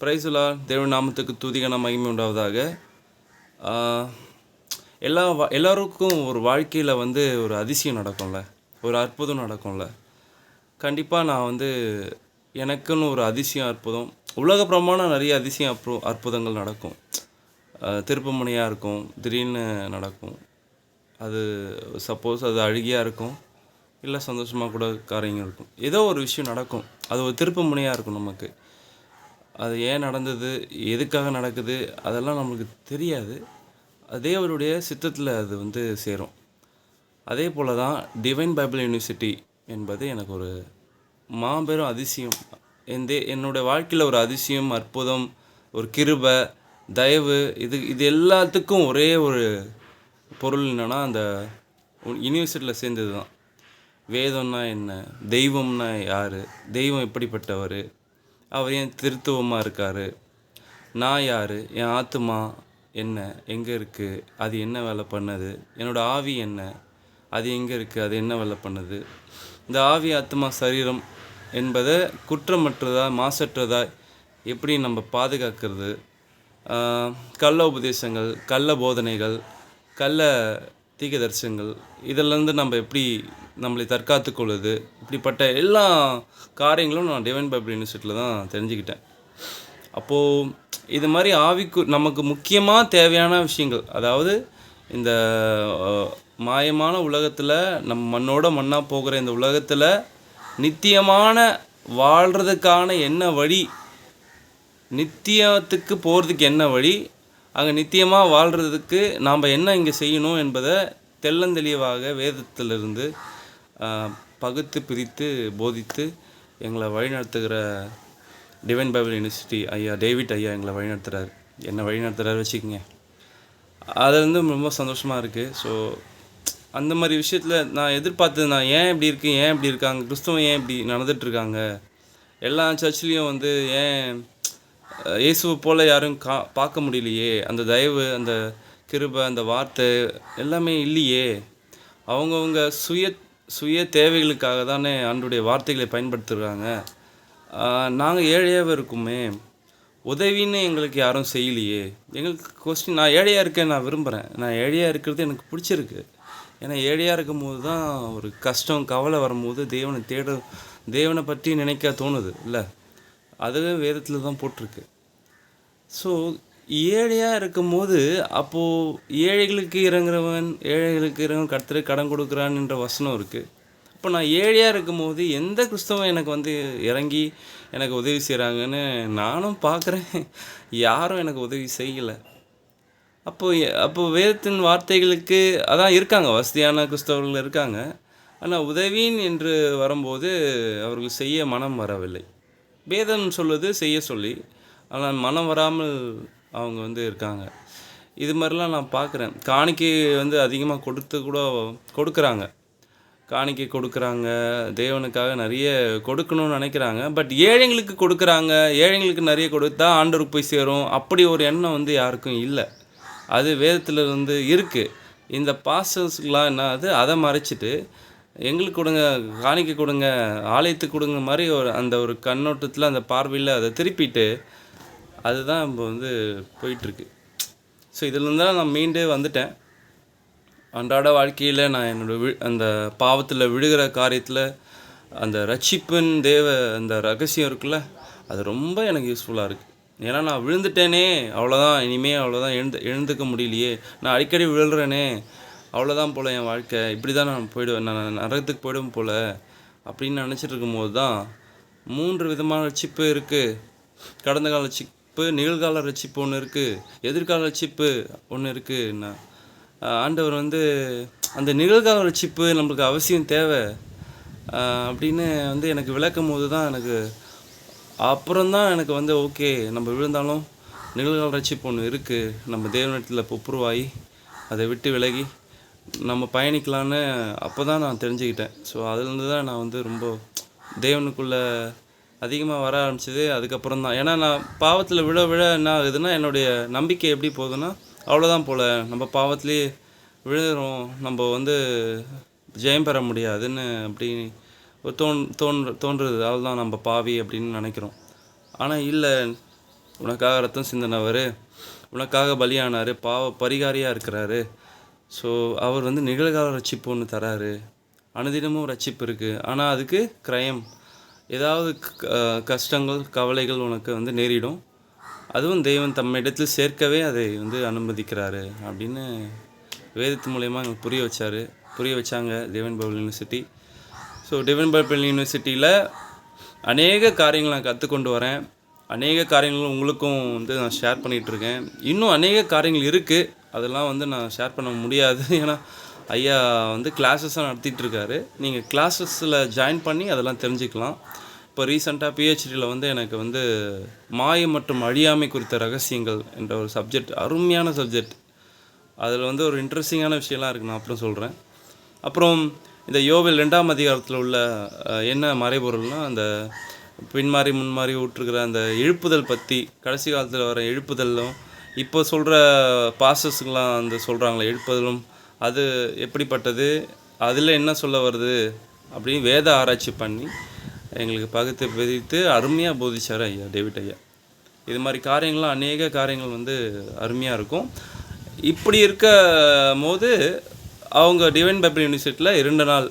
பிரைசுலா தேவ நாமத்துக்கு துதிகன மகிமை உண்டாவதாக. எல்லா வா- எல்லாருக்கும் ஒரு வாழ்க்கையில் வந்து ஒரு அதிசயம் நடக்கும்ல. ஒரு அற்புதம் நடக்கும்ல. கண்டிப்பாக நான் வந்து எனக்குன்னு ஒரு அதிசயம் அற்புதம். உலக பிரமாணம் நிறைய அதிசயம் அற்பு அற்புதங்கள் நடக்கும். திருப்பமுனையாக இருக்கும் திடீர்னு நடக்கும். அது சப்போஸ் அது அழுகியாக இருக்கும் இல்லை சந்தோஷமாக கூட காரியங்கள் இருக்கும். ஏதோ ஒரு விஷயம் நடக்கும். அது ஒரு திருப்பு முனையாக இருக்கும் நமக்கு. அது ஏன் நடந்தது எதுக்காக நடக்குது அதெல்லாம் நம்மளுக்கு தெரியாது. அதே அவருடைய சித்தத்தில் அது வந்து சேரும். அதே போல தான் டிவைன் பைபிள் யூனிவர்சிட்டி என்பது எனக்கு ஒரு மாபெரும் அதிசயம். எந்த என்னுடைய வாழ்க்கையில் ஒரு அதிசயம் அற்புதம் ஒரு கிருப தயவு இது இது எல்லாத்துக்கும் ஒரே ஒரு பொருள் என்னென்னா அந்த யூனிவர்சிட்டியில் சேர்ந்தது தான் வேதம்னா என்ன? தெய்வம்னா யார்? தெய்வம் எப்படிப்பட்டவர்? அவர் ஏன் திருத்துவமாக இருக்கார்? நான் யார்? என் ஆத்துமா என்ன? எங்கே இருக்குது அது என்ன வேலை பண்ணுது? என்னோடய ஆவி என்ன? அது எங்கே இருக்குது அது என்ன வேலை பண்ணுது? இந்த ஆவி ஆத்மா சரீரம் என்பதை குற்றமற்றதா மாசற்றதா எப்படி நம்ம பாதுகாக்கிறது? கள்ள உபதேசங்கள் கள்ள போதனைகள் கள்ள தீக தரிசனங்கள் இதிலேருந்து நம்ம எப்படி நம்மளை தற்காத்து கொள்வது இப்படிப்பட்ட எல்லா காரியங்களும் நான் டிவைன் பைபிள் யூனிவர்சிட்டியில் தான் தெரிஞ்சுக்கிட்டேன். அப்போது இது மாதிரி ஆவிக்கு நமக்கு முக்கியமாக தேவையான விஷயங்கள் அதாவது இந்த மாயமான உலகத்தில் நம் மண்ணோட மண்ணாக போகிற இந்த உலகத்தில் நித்தியமான வாழ்கிறதுக்கான என்ன வழி நித்தியத்துக்கு போகிறதுக்கு என்ன வழி அங்கே நித்தியமாக வாழ்கிறதுக்கு நாம் என்ன இங்கே செய்யணும் என்பதை தெள்ளந்தெளிவாக வேதத்திலிருந்து பகுத்து பிரித்து போதித்து எங்களை வழிநடத்துகிற டிவைன் பைபிள் யூனிவர்சிட்டி ஐயா டேவிட் ஐயா எங்களை வழிநடத்துகிறார் என்னை வழிநடத்துகிறாரு வச்சுக்கோங்க. அது வந்து ரொம்ப சந்தோஷமாக இருக்குது ஸோ அந்த மாதிரி விஷயத்தில் நான் எதிர்பார்த்தது நான் ஏன் இப்படி இருக்கு ஏன் இப்படி இருக்காங்க கிறிஸ்தவம் ஏன் இப்படி நடந்துகிட்ருக்காங்க எல்லா சர்ச்லேயும் வந்து ஏன் இயேசுவை போல் யாரும் கா பார்க்க முடியலையே? அந்த தயவு அந்த கிருபை அந்த வார்த்தை எல்லாமே இல்லையே? அவங்கவுங்க சுய சுய தேவைகளுக்காக தானே ஆண்டுடைய வார்த்தைகளை பயன்படுத்துகிறாங்க நாங்கள் ஏழையாக இருக்குமே. உதவின்னு எங்களுக்கு யாரும் செய்யலையே. எங்களுக்கு கொஸ்டின் நான் ஏழையாக இருக்கேன் நான் விரும்புகிறேன் நான் ஏழையாக இருக்கிறது எனக்கு பிடிச்சிருக்கு. ஏன்னா ஏழையாக இருக்கும் போது தான் ஒரு கஷ்டம் கவலை வரும்போது தேவனை தேட தேவனை பற்றி நினைக்க தோணுது இல்லை? அதுவே வேதத்தில் தான் போட்டிருக்கு. ஸோ ஏழையாக இருக்கும்போது அப்போது ஏழைகளுக்கு இறங்குறவன் ஏழைகளுக்கு இறங்க கர்த்தரை கடன் கொடுக்குறான் என்ற வசனம் இருக்குது அப்போ நான் ஏழையாக இருக்கும்போது எந்த கிறிஸ்தவம் எனக்கு வந்து இறங்கி எனக்கு உதவி செய்கிறாங்கன்னு நானும் பார்க்குறேன் யாரும் எனக்கு உதவி செய்யலை. அப்போது அப்போது வேதத்தின் வார்த்தைகளுக்கு அதான் இருக்காங்க வசதியான கிறிஸ்தவர்கள் இருக்காங்க. ஆனால் உதவின் என்று வரும்போது அவர்கள் செய்ய மனம் வரவில்லை. வேதம் சொல்வது செய்ய சொல்லி ஆனால் மனம் வராமல் அவங்க வந்து இருக்காங்க. இது மாதிரிலாம் நான் பார்க்குறேன். காணிக்கை வந்து அதிகமாக கொடுத்து கூட கொடுக்குறாங்க. காணிக்கை கொடுக்குறாங்க. தேவனுக்காக நிறைய கொடுக்கணும்னு நினைக்கிறாங்க. பட் ஏழைங்களுக்கு கொடுக்குறாங்க. ஏழைங்களுக்கு நிறைய கொடுத்தா ஆண்டவருக்கு போய் சேரும். அப்படி ஒரு எண்ணம் வந்து யாருக்கும் இல்லை. அது வேதத்தில் இருந்து இருக்குது இந்த பாஸ்டர்ஸ்க்கெலாம் என்ன அது? அதை மறைச்சிட்டு எங்களுக்கு கொடுங்க காணிக்கை கொடுங்க ஆலயத்துக்கு கொடுங்க மாதிரி ஒரு அந்த ஒரு கண்ணோட்டத்தில் அந்த பார்வையில் அதை திருப்பிட்டு அதுதான் இப்போ வந்து போயிட்டுருக்கு. ஸோ இதுலேருந்து தான் நான் மீண்டே வந்துட்டேன். அன்றாட வாழ்க்கையில் நான் என்னோட வி அந்த பாவத்தில் விழுகிற காரியத்தில் அந்த ரட்சிப்பின் தேவ அந்த ரகசியம் இருக்குல்ல அது ரொம்ப எனக்கு யூஸ்ஃபுல்லாக இருக்குது ஏன்னா நான் விழுந்துட்டேனே அவ்வளோதான் இனிமே அவ்வளோதான் எழுந்து எழுந்துக்க முடியலையே நான் அடிக்கடி விழுறேனே அவ்வளோதான் போல் என் வாழ்க்கை இப்படி தான் நான் போயிடுவேன் நான் நரகத்துக்கு போயிடுவேன் போல் அப்படின்னு நினச்சிட்டு இருக்கும்போது தான் மூன்று விதமான ரட்சிப்பு இருக்குது கடந்த கால ரட்சிப்பு நிகழ்கால ரட்சிப்பு ஒன்று இருக்குது எதிர்கால ரட்சிப்பு ஒன்று இருக்குன்னா ஆண்டவர் வந்து அந்த நிகழ்கால ரட்சிப்பு நம்மளுக்கு அவசியம் தேவை. அப்படின்னு வந்து எனக்கு விளக்கும் போது தான் எனக்கு அப்புறம்தான் எனக்கு வந்து ஓகே நம்ம விழுந்தாலும் நிகழ்கால ரட்சிப்பு ஒன்று இருக்குது நம்ம தேவனிடத்தில் ஒப்புருவாகி அதை விட்டு விலகி நம்ம பயணிக்கலான்னு அப்போ தான் நான் தெரிஞ்சுக்கிட்டேன். ஸோ அதுலேருந்து தான் நான் வந்து ரொம்ப தேவனுக்குள்ளே அதிகமாக வர ஆரம்பிச்சது அதுக்கப்புறம் தான் ஏன்னா நான் பாவத்தில் விழ விழ என்ன ஆகுதுன்னா என்னுடைய நம்பிக்கை எப்படி போகுதுன்னா அவ்வளோதான் போல். நம்ம பாவத்திலே விழுறோம் நம்ம வந்து ஜெயம் பெற முடியாதுன்னு அப்படி ஒரு தோன் தோன்ற தோன்றுறது. அவ்வளோதான் நம்ம பாவி அப்படின்னு நினைக்கிறோம். ஆனால் இல்லை. உனக்காக ரத்தம் சிந்தினவர் உனக்காக பலியானார் பாவ பரிகாரியாக இருக்கிறாரு. ஸோ அவர் வந்து நிகழ்கால ரட்சிப்பு ஒன்று தராரு. அனுதினமும் ரட்சிப்பு இருக்குது ஆனால் அதுக்கு கிரயம். ஏதாவது கஷ்டங்கள் கவலைகள் உனக்கு வந்து நேரிடும். அதுவும் தெய்வம் தம்மிடத்தில் சேர்க்கவே அதை வந்து அனுமதிக்கிறாரு அப்படின்னு வேதத்து மூலயமா எங்களுக்கு புரிய வச்சார். புரிய வச்சாங்க தேவன் Bible university so divine Bible யூனிவர்சிட்டியில் அநேக காரியங்கள் நான் கற்றுக்கொண்டு வரேன். அநேக காரியங்கள் உங்களுக்கும் வந்து நான் ஷேர் பண்ணிகிட்ருக்கேன் இன்னும் அநேக காரியங்கள் இருக்குது அதெல்லாம் வந்து நான் ஷேர் பண்ண முடியாது. ஏன்னா ஐயா வந்து கிளாஸஸாக நடத்திட்டு இருக்காரு. நீங்கள் கிளாஸஸில் ஜாயின் பண்ணி அதெல்லாம் தெரிஞ்சுக்கலாம். இப்போ ரீசெண்டாக பிஹெச்டியில் வந்து எனக்கு வந்து மாயம் மற்றும் அழியாமை குறித்த ரகசியங்கள் என்ற ஒரு சப்ஜெக்ட் அருமையான சப்ஜெக்ட் அதில் வந்து ஒரு இன்ட்ரெஸ்டிங்கான விஷயம்லாம் இருக்குது நான் அப்புறம் சொல்கிறேன் அப்புறம் இந்த யோவில் ரெண்டாம் அதிகாரத்தில் உள்ள என்ன மறைபொருள்னால் அந்த பின்மாறி முன்மாறி விட்டுருக்கிற அந்த எழுப்புதல் பற்றி கடைசி காலத்தில் வர எழுப்புதலும் இப்போ சொல்கிற பாசஸ்லாம் அந்த சொல்கிறாங்களே எழுப்புதலும் அது எப்படிப்பட்டது? அதில் என்ன சொல்ல வருது? அப்படின்னு வேத ஆராய்ச்சி பண்ணி எங்களுக்கு பகுத்து பிரித்து அருமையாக போதிச்சார் ஐயா டேவிட் ஐயா. இது மாதிரி காரியங்கள்லாம் அநேக காரியங்கள் வந்து அருமையாக இருக்கும். இப்படி இருக்க போது அவங்க டிவைன் பைபிள் யூனிவர்சிட்டியில் இரண்டு நாள்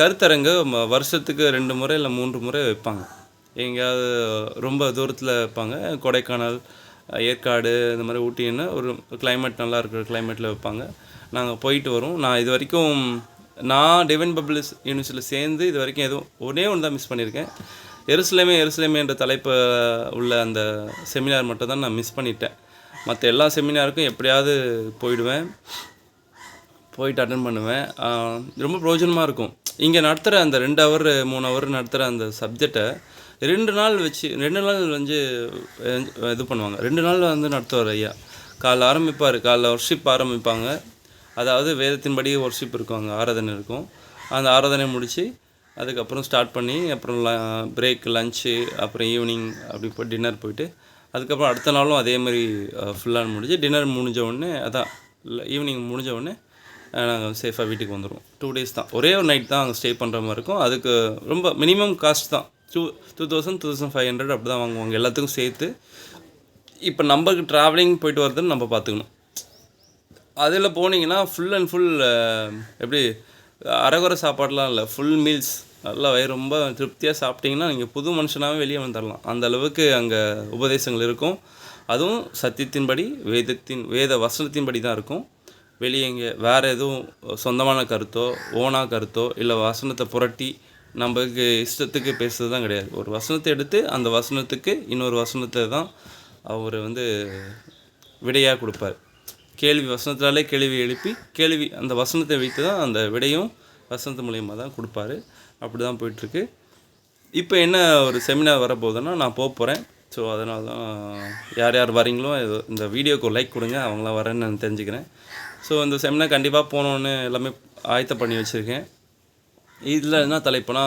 கருத்தரங்கு வருஷத்துக்கு ரெண்டு முறை இல்லை மூன்று முறை வைப்பாங்க. எங்கேயாவது ரொம்ப தூரத்தில் வைப்பாங்க. கொடைக்கானல் ஏற்காடு இந்த மாதிரி ஊட்டின்னு ஒரு கிளைமேட் நல்லா இருக்கிற கிளைமேட்டில் வைப்பாங்க. நாங்கள் போயிட்டு வரோம். நான் இது வரைக்கும் நான் டிவைன் பப்ளிஸ் யூனிவர்சிட்டியில் சேர்ந்து இது வரைக்கும் எதுவும் ஒரே ஒன்று தான் மிஸ் பண்ணியிருக்கேன். எருசலேமே எருசலேமே என்ற தலைப்பு உள்ள அந்த செமினார் மட்டும் தான் நான் மிஸ் பண்ணிட்டேன். மற்ற எல்லா செமினாருக்கும் எப்படியாவது போயிடுவேன். போயிட்டு அட்டன் பண்ணுவேன். ரொம்ப பிரயோஜனமாக இருக்கும். இங்கே நடத்துகிற அந்த ரெண்டு ஹவர் மூணு ஹவர் நடத்துகிற அந்த சப்ஜெக்டை ரெண்டு நாள் வச்சு ரெண்டு நாள் வந்து இது பண்ணுவாங்க. ரெண்டு நாள் வந்து நடத்துவார் ஐயா. காலைல ஆரம்பிப்பார். காலைல ஒர்ஷிப் ஆரம்பிப்பாங்க. அதாவது வேதத்தின்படி ஒர்ஷிப் இருக்கும் அங்கே ஆராதனை இருக்கும். அந்த ஆராதனை முடித்து அதுக்கப்புறம் ஸ்டார்ட் பண்ணி அப்புறம் பிரேக் லஞ்சு அப்புறம் ஈவினிங் அப்படி போய் டின்னர் போயிட்டு அதுக்கப்புறம் அடுத்த நாளும் அதே மாதிரி ஃபுல்லாக முடிஞ்சு டின்னர் முடிஞ்ச உடனே அதான் ஈவினிங் முடிஞ்ச உடனே நாங்கள் சேஃபாக வீட்டுக்கு வந்துடுவோம் டூ டேஸ் தான். ஒரே ஒரு நைட் தான் அங்கே ஸ்டே பண்ணுற மாதிரி இருக்கும். அதுக்கு ரொம்ப மினிமம் காஸ்ட் தான். Two two thousand two thousand five hundred அப்படி தான் வாங்குவாங்க. எல்லாத்துக்கும் சேர்த்து இப்போ நம்மளுக்கு ட்ராவலிங் போயிட்டு வரதுன்னு நம்ம பார்த்துக்கணும். அதில் போனீங்கன்னா ஃபுல் அண்ட் ஃபுல் எப்படி அரைகுறை சாப்பாடுலாம் இல்லை ஃபுல் மீல்ஸ் நல்லா வயிறு ரொம்ப திருப்தியாக சாப்பிட்டிங்கன்னா நீங்கள் புது மனுஷனாகவே வெளியே வந்துடலாம் அந்த அளவுக்கு அங்கே உபதேசங்கள் இருக்கும். அதுவும் சத்தியத்தின்படி வேதத்தின் வேத வசனத்தின்படி தான் இருக்கும். வெளியே இங்கே வேறு எதுவும் சொந்தமான கருத்தோ ஓனா கருத்தோ இல்லை வசனத்தை புரட்டி நம்மளுக்கு இஷ்டத்துக்கு பேசுறது தான் கிடையாது. ஒரு வசனத்தை எடுத்து அந்த வசனத்துக்கு இன்னொரு வசனத்தை தான் அவர் வந்து விடையாக கொடுப்பார். கேள்வி வசனத்தினாலே கேள்வி எழுப்பி கேள்வி அந்த வசனத்தை வைத்து தான் அந்த விடையும் வசனத்து மூலயமா தான் கொடுப்பாரு. அப்படி தான் போயிட்டுருக்கு. இப்போ என்ன ஒரு செமினார் வரப்போகுதுன்னா நான் போக போகிறேன் ஸோ அதனால தான் யார் யார் வரீங்களோ இந்த வீடியோக்கு லைக் கொடுங்க அவங்களாம் வரேன்னு நான் தெரிஞ்சுக்கிறேன். ஸோ இந்த செமினார் கண்டிப்பாக போகணுன்னு எல்லாமே ஆயத்தம் பண்ணி வச்சுருக்கேன். இதில் என்ன தலைப்புனா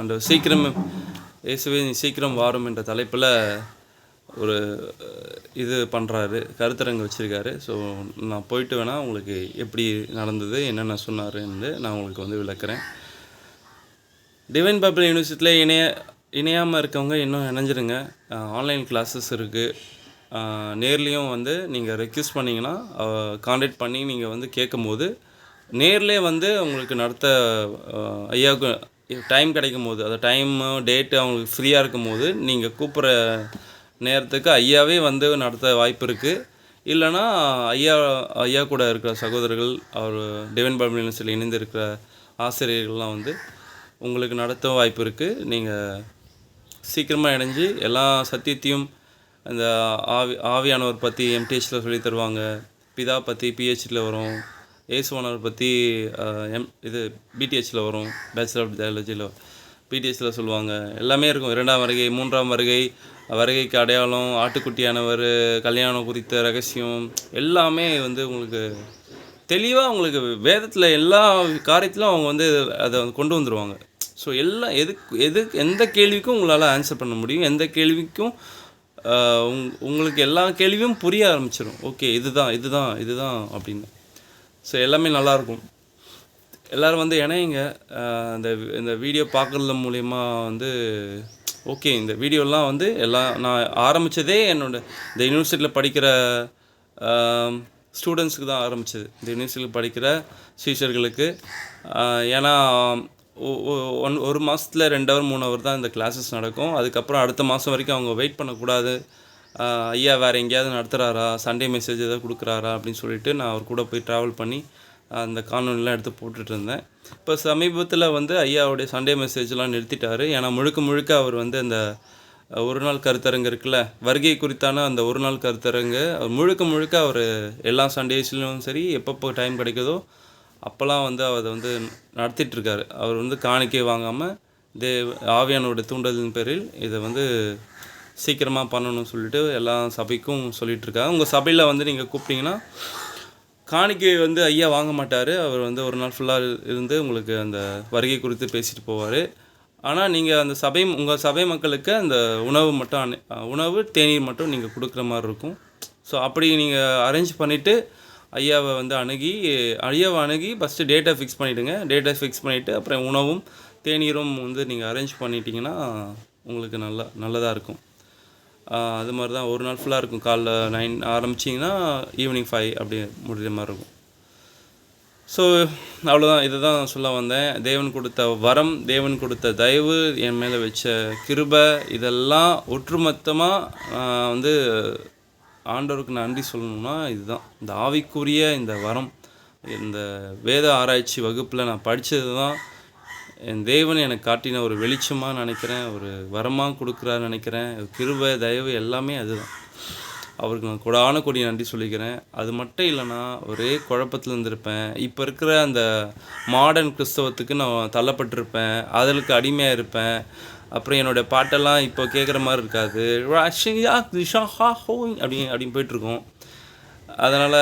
அந்த சீக்கிரம் இயேசுவே சீக்கிரம் வாரும் என்ற தலைப்பில் ஒரு இது பண்ணுறாரு கருத்தரங்கு வச்சுருக்காரு. ஸோ நான் போயிட்டு வேணால் உங்களுக்கு எப்படி நடந்தது என்னென்ன சொன்னாருன்னு நான் உங்களுக்கு வந்து விளக்குறேன். டிவைன் பைபிள் யூனிவர்சிட்டியில் இணைய இணையாமல் இருக்கவங்க இன்னும் இணைஞ்சிருங்க. ஆன்லைன் கிளாஸஸ் இருக்குது நேர்லேயும் வந்து நீங்கள் ரெக்யூஸ்ட் பண்ணிங்கன்னா காண்டாக்ட் பண்ணி நீங்கள் வந்து கேட்கும்போது நேர்லேயே வந்து உங்களுக்கு நடத்த ஐயாவுக்கு டைம் கிடைக்கும் போது அந்த டைமு டேட்டு அவங்களுக்கு ஃப்ரீயாக இருக்கும் போது நீங்கள் கூப்பிட்ற நேரத்துக்கு ஐயாவே வந்து நடத்த வாய்ப்பு இருக்குது இல்லைன்னா ஐயா ஐயா கூட இருக்கிற சகோதரர்கள் அவர் டிவைன் பைபிள் யூனிவர்சிட்டியில் இணைந்து இருக்கிற ஆசிரியர்கள்லாம் வந்து உங்களுக்கு நடத்த வாய்ப்பு இருக்குது நீங்கள் சீக்கிரமாக இணைஞ்சு எல்லா சத்தியத்தையும் அந்த ஆவி ஆவியானவர் பற்றி எம்டிஹெச்சில் சொல்லி தருவாங்க. பிதா பற்றி பிஹெச்சில் வரும். ஏசுவானவர் பற்றி எம் இது பிடிஹெச்சில் வரும். பேச்சுலர் ஆஃப் தியாலஜியில் பிடிஹெச்சில் சொல்லுவாங்க. எல்லாமே இருக்கும். இரண்டாம் வருகை மூன்றாம் வருகை வருகைக்கு அடையாளம் ஆட்டுக்குட்டியானவர் கல்யாணம் குறித்த ரகசியம் எல்லாமே வந்து உங்களுக்கு தெளிவாக உங்களுக்கு வேதத்தில் எல்லா காரியத்திலும் அவங்க வந்து அதை வந்து கொண்டு வந்துடுவாங்க ஸோ எல்லாம் எதுக்கு எது எந்த கேள்விக்கும் உங்களால் ஆன்சர் பண்ண முடியும். எந்த கேள்விக்கும் உங் உங்களுக்கு எல்லா கேள்வியும் புரிய ஆரம்பிச்சிடும் ஓகே இதுதான் இதுதான் இதுதான் அப்படின்னு. ஸோ எல்லாமே நல்லாயிருக்கும் எல்லோரும் வந்து இணையுங்க. ஆஹ், இந்த இந்த வீடியோ பார்க்குறது மூலிமா வந்து ஓகே இந்த வீடியோலாம் வந்து எல்லாம் நான் ஆரம்பித்ததே என்னோட இந்த யூனிவர்சிட்டியில் படிக்கிற ஸ்டூடெண்ட்ஸுக்கு தான் ஆரம்பித்தது இந்த யூனிவர்சிட்டியில் படிக்கிற டீச்சர்களுக்கு ஏன்னா ஒன் ஒரு மாதத்தில் ரெண்டு ஹவர் மூணு ஹவர் தான் இந்த கிளாஸஸ் நடக்கும். அதுக்கப்புறம் அடுத்த மாதம் வரைக்கும் அவங்க வெயிட் பண்ணக்கூடாது. ஐயா வேறு எங்கேயாவது நடத்துகிறாரா சண்டே மெசேஜ் எதாவது கொடுக்குறாரா? அப்படின்னு சொல்லிட்டு நான் அவர் கூட போய் ட்ராவல் பண்ணி அந்த காணொலிலாம் எடுத்து போட்டுட்டு இருந்தேன் இப்போ சமீபத்தில் வந்து ஐயாவுடைய சண்டே மெசேஜ்லாம் நிறுத்திட்டார். ஏன்னா முழுக்க முழுக்க அவர் வந்து அந்த ஒரு நாள் கருத்தரங்கு இருக்குல்ல வருகை குறித்தான அந்த ஒரு நாள் கருத்தரங்கு அவர் முழுக்க முழுக்க அவர் எல்லா சண்டேஸ்லையும் சரி எப்பப்போ டைம் கிடைக்குதோ அப்போல்லாம் வந்து அதை வந்து நடத்திட்டுருக்காரு அவர் வந்து காணிக்கை வாங்காமல் தே ஆவியானோட தூண்டலின் பேரில் இதை வந்து சீக்கிரமாக பண்ணணும்னு சொல்லிட்டு எல்லா சபைக்கும் சொல்லிகிட்ருக்காங்க உங்கள் சபையில் வந்து நீங்கள் கூப்பிட்டிங்கன்னா காணிக்கை வந்து ஐயா வாங்க மாட்டார். அவர் வந்து ஒரு நாள் ஃபுல்லாக இருந்து உங்களுக்கு அந்த வருகை குறித்து பேசிட்டு போவார். ஆனால் நீங்கள் அந்த சபை உங்கள் சபை மக்களுக்கு அந்த உணவு மட்டும் அனு- உணவு தேநீர் மட்டும் நீங்கள் கொடுக்குற மாதிரி இருக்கும். ஸோ அப்படி நீங்கள் அரேஞ்ச் பண்ணிவிட்டு ஐயாவை வந்து அணுகி ஐயாவை அணுகி ஃபஸ்ட்டு டேட்டை ஃபிக்ஸ் பண்ணிவிடுங்க டேட்டை ஃபிக்ஸ் பண்ணிவிட்டு அப்புறம் உணவும் தேநீரும் வந்து நீங்கள் அரேஞ்ச் பண்ணிட்டீங்கன்னா உங்களுக்கு நல்லா நல்லதாக இருக்கும். அது மாதிரி தான். ஒரு நாள் ஃபுல்லாக இருக்கும். காலைல நைன் ஆரம்பிச்சிங்கன்னா ஈவினிங் ஃபைவ் அப்படி முடிகிற மாதிரி இருக்கும். ஸோ அவ்வளோதான் இதை தான் சொல்ல வந்தேன். தேவன் கொடுத்த வரம் தேவன் கொடுத்த தயவு என் மேலே வச்ச கிருபை இதெல்லாம் ஒற்றுமொத்தமாக வந்து ஆண்டவருக்கு நன்றி சொல்லணும்னா இதுதான். இந்த ஆவிக்குரிய இந்த வரம் இந்த வேத ஆராய்ச்சி வகுப்பில் நான் படித்தது தான் என் தேவன் எனக்கு காட்டின ஒரு வெளிச்சமாக நினைக்கிறேன் ஒரு வரமாக கொடுக்குறாரு நினைக்கிறேன். கிருபை தயவு எல்லாமே அதுதான். அவருக்கு நான் கொடான கொடி நன்றி சொல்லிக்கிறேன். அது மட்டும் இல்லைன்னா ஒரே குழப்பத்தில் இருந்திருப்பேன். இப்போ இருக்கிற அந்த மாடர்ன் கிறிஸ்தவத்துக்கு நான் தள்ளப்பட்டிருப்பேன். அதற்கு அடிமையாக இருப்பேன். அப்புறம் என்னோட பாட்டெல்லாம் இப்போ கேட்குற மாதிரி இருக்காது. அப்படின்னு ஹா அப்படின்னு போயிட்டுருக்கோம் அதனால்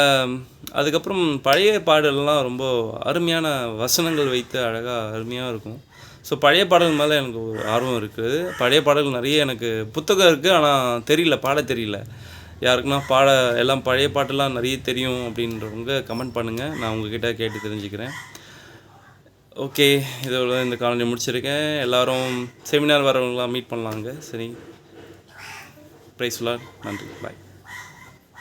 அதுக்கப்புறம் பழைய பாடல்லாம் ரொம்ப அருமையான வசனங்கள் வைத்து அழகாக அருமையாக இருக்கும். ஸோ பழைய பாடல் மேலே எனக்கு ஒரு ஆர்வம் இருக்குது. பழைய பாடல்கள் நிறைய எனக்கு புத்தகம் இருக்குது ஆனால் தெரியல பாட தெரியல. யாருக்குன்னா பாட எல்லாம் பழைய பாட்டெல்லாம் நிறைய தெரியும் அப்படின்றவங்க கமெண்ட் பண்ணுங்கள் நான் உங்ககிட்ட கேட்டு தெரிஞ்சுக்கிறேன். ஓகே இதோட இந்த காலனி முடிச்சிருக்கேன். எல்லாரும் செமினார் வரவங்களாம் மீட் பண்ணலாங்க. சரி. ப்ரைஸ்லாம் நன்றி. பாய்